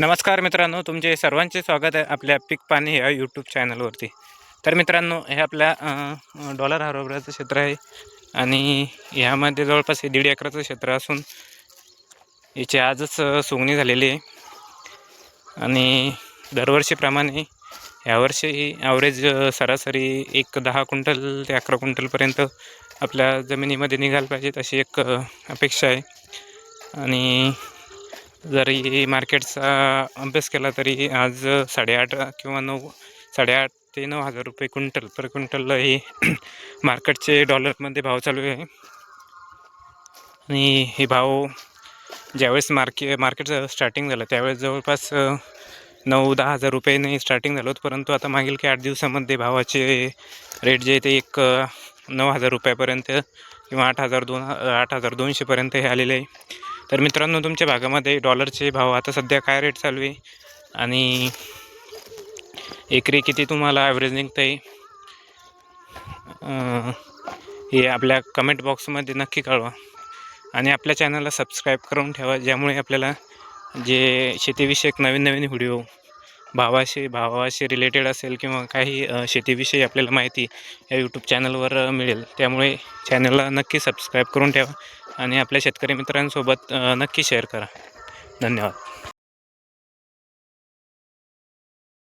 नमस्कार मित्रांनो तुमचे सर्वांचे स्वागत आहे आपल्या पीक पाणी या यूट्यूब चॅनलवरती तर मित्रांनो हे आपल्या डॉलर हरभऱ्याचं क्षेत्र आहे आणि ह्यामध्ये जवळपास हे दीड एकराचं क्षेत्र असून याची आजच सुगणी झालेली आहे. आणि दरवर्षीप्रमाणे यावर्षी ॲव्हरेज सरासरी एक दहा क्विंटल ते अकरा क्विंटलपर्यंत आपल्या जमिनीमध्ये निघायला पाहिजेत अशी एक अपेक्षा आहे. आणि जरी मार्केटचा अभ्यास केला तरी आज साडेआठ किंवा नऊ साडेआठ ते नऊ हजार रुपये क्विंटल पर क्विंटल हे मार्केटचे डॉलरमध्ये भाव चालू आहे. आणि हे भाव ज्यावेळेस मार्के मार्केटचं स्टार्टिंग झालं त्यावेळेस जवळपास नऊ दहा हजार रुपयेने स्टार्टिंग झालं होतं. परंतु आता मागील काही आठ दिवसामध्ये भावाचे रेट जे आहे ते एक नऊ हजार रुपयापर्यंत किंवा आठ हजार दोन आठ हजार दोनशेपर्यंत हे आलेले आहे. तर मित्रांनो तुमच्या भागामध्ये डॉलरचे भाव आता सध्या काय रेट चालू आहे? आणि एकरी किती तुम्हाला ॲव्हरेज निघतं आहे हे आपल्या कमेंट बॉक्समध्ये नक्की कळवा. आणि आपल्या चॅनलला सबस्क्राईब करून ठेवा ज्यामुळे आपल्याला जे शेतीविषयक नवीन नवीन व्हिडिओ भावाशी भावाशी रिलेटेड असेल किंवा काही शेतीविषयी आपल्याला माहिती या यूट्यूब चॅनलवर मिळेल. त्यामुळे चॅनलला नक्की सबस्क्राईब करून ठेवा. आणि आपल्या शेतकरी मित्रांसोबत नक्की शेअर करा. धन्यवाद.